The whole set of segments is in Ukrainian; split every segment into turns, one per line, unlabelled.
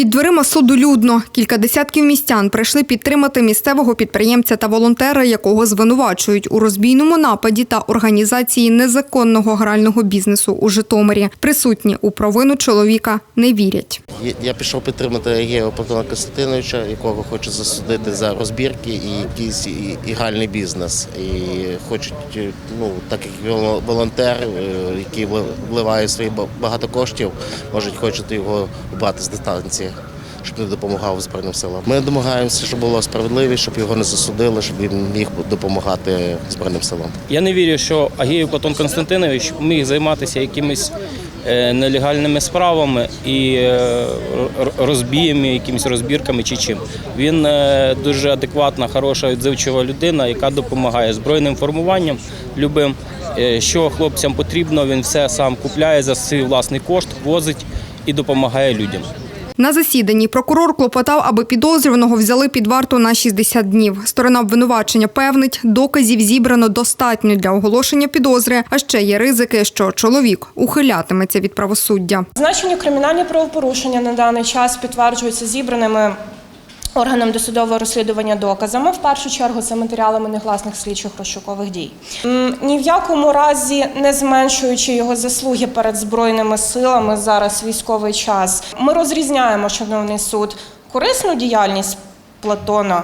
Під дверима суду людно. Кілька десятків містян прийшли підтримати місцевого підприємця та волонтера, якого звинувачують у розбійному нападі та організації незаконного грального бізнесу у Житомирі. Присутні у провину чоловіка не вірять.
Я- пішов підтримати Єва Платона Константиновича, якого хочуть засудити за розбірки і якийсь і- ігральний бізнес. І хочуть, е, ну так як волонтер, е, який вливає свої ба- багато коштів, можуть хочуть його убрати з дистанції. Щоб не допомагав Збройним силам. Ми домагаємося, щоб було справедливість, щоб його не засудили, щоб він міг допомагати Збройним силам.
Я не вірю, що Агієв Платон Константинович міг займатися якимись е, нелегальними справами і е, розбіями, якимись розбірками чи чим. Він е, дуже адекватна, хороша, відзивчива людина, яка допомагає збройним формуванням любим. Що хлопцям потрібно, він все сам купляє за свій власний кошт, возить і допомагає людям.
На засіданні прокурор клопотав, аби підозрюваного взяли під варту на 60 днів. Сторона обвинувачення певнить, доказів зібрано достатньо для оголошення підозри, а ще є ризики, що чоловік ухилятиметься від правосуддя.
Значені кримінальні правопорушення на даний час підтверджуються зібраними органом досудового розслідування доказами. В першу чергу це матеріалами негласних слідчих розшукових дій. Ні в якому разі не зменшуючи його заслуги перед збройними силами зараз військовий час. Ми розрізняємо, шановний суд, корисну діяльність Платона.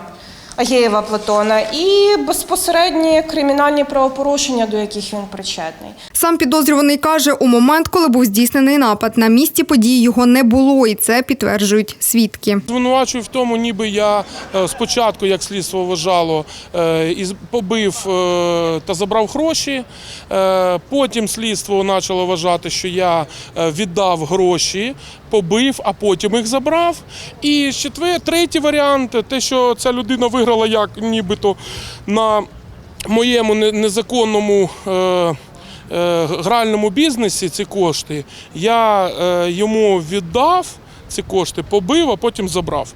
Агеєва Платона і безпосередні кримінальні правопорушення, до яких він причетний.
Сам підозрюваний каже, у момент, коли був здійснений напад, на місці події його не було, і це підтверджують свідки.
Звинувачую в тому, ніби я е, спочатку, як слідство вважало, е, побив е, та забрав гроші. Потім слідство почало вважати, що я віддав гроші, побив, а потім їх забрав. І четвер, третій варіант, те, що ця людина виграла як нібито на моєму незаконному. Е, Гральному бізнесі ці кошти я е, йому віддав ці кошти, побив, а потім забрав.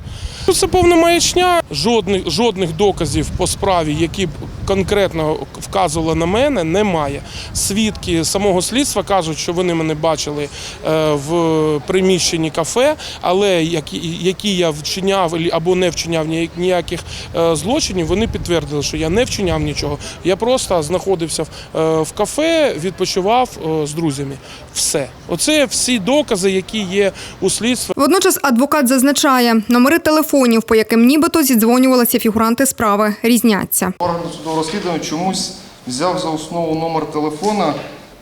Це повна маячня. Жодних, жодних доказів по справі, які б конкретно вказували на мене, немає. Свідки самого слідства кажуть, що вони мене бачили е, в приміщенні кафе, але які, я вчиняв або не вчиняв ніяк- ніяких е, злочинів, вони підтвердили, що я не вчиняв нічого. Я просто знаходився в, е, кафе, відпочивав з друзями. Все. Оце всі докази, які є у слідства.
Водночас адвокат зазначає, номери телефонів, по яким нібито зідзвонювалися фігуранти справи, різняться.
Орган судового розслідування чомусь взяв за основу номер телефона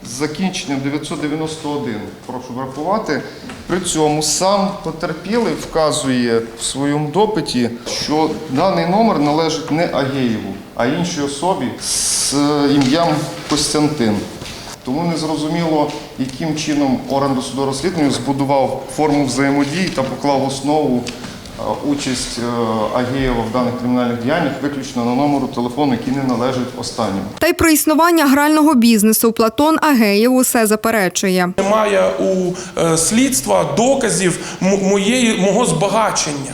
з закінченням 991. Прошу врахувати. При цьому сам потерпілий вказує в своєму допиті, що даний номер належить не Агеєву, а іншій особі з е, ім'ям Костянтин. Тому не зрозуміло, яким чином орган досудового збудував форму взаємодії та поклав основу участь е, Агієва в даних кримінальних діяннях виключно на номеру телефону, який не належить останньому.
Та й про існування грального бізнесу Платон Агеєв усе заперечує.
Немає у е, слідства доказів моєї, мого збагачення.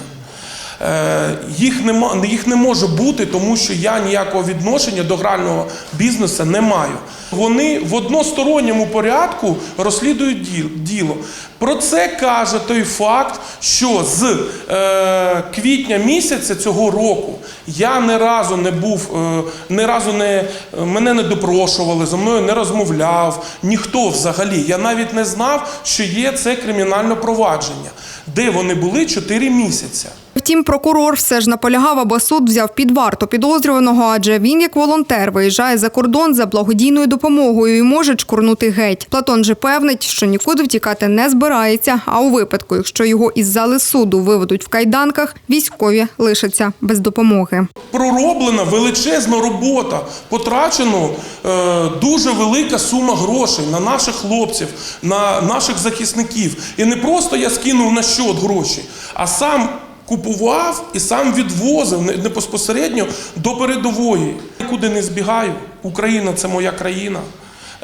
Е, Їх, нема, їх не може бути, тому що я ніякого відношення до грального бізнесу не маю. Вони в односторонньому порядку розслідують діл- діло. Про це каже той факт, що з е, квітня місяця цього року я ні разу не був, е, ні разу не мене не допрошували, зі мною не розмовляв, ніхто взагалі. Я навіть не знав, що є це кримінальне провадження, де вони були 4 місяці.
Втім, прокурор все ж наполягав, аби суд взяв під варту підозрюваного, адже він, як волонтер, виїжджає за кордон за благодійною допомогою і може чкурнути геть. Платон же певнить, що нікуди втікати не збирається. А у випадку, якщо його із зали суду виведуть в кайданках, військові лишаться без допомоги.
Пророблена величезна робота, потрачено е, дуже велика сума грошей на наших хлопців, на наших захисників. І не просто я скинув на щот гроші, а сам купував і сам відвозив не безпосередньо до передової. Нікуди не збігаю. Україна це моя країна.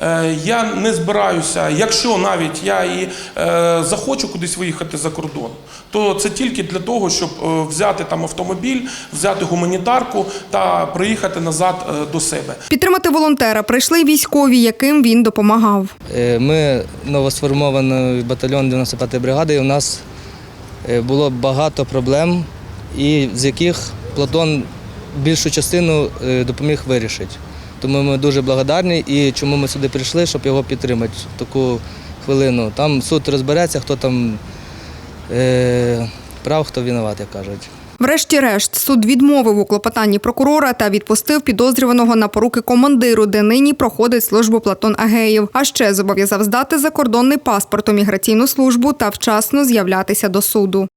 Е, Я не збираюся, якщо навіть я і е, захочу кудись виїхати за кордон, то це тільки для того, щоб е, взяти там автомобіль, взяти гуманітарку та приїхати назад е, до себе.
Підтримати волонтера прийшли військові, яким він допомагав.
Е, Ми новосформований батальйон 95-ї бригади. і У нас було багато проблем, і з яких Платон більшу частину е, допоміг вирішити. Тому ми дуже благодарні і чому ми сюди прийшли, щоб його підтримати в таку хвилину. Там суд розбереться, хто там е, прав, хто винуват, як кажуть.
Врешті-решт, суд відмовив у клопотанні прокурора та відпустив підозрюваного на поруки командиру, де нині проходить службу Платон Агеєв. А ще зобов'язав здати закордонний паспорт у міграційну службу та вчасно з'являтися до суду.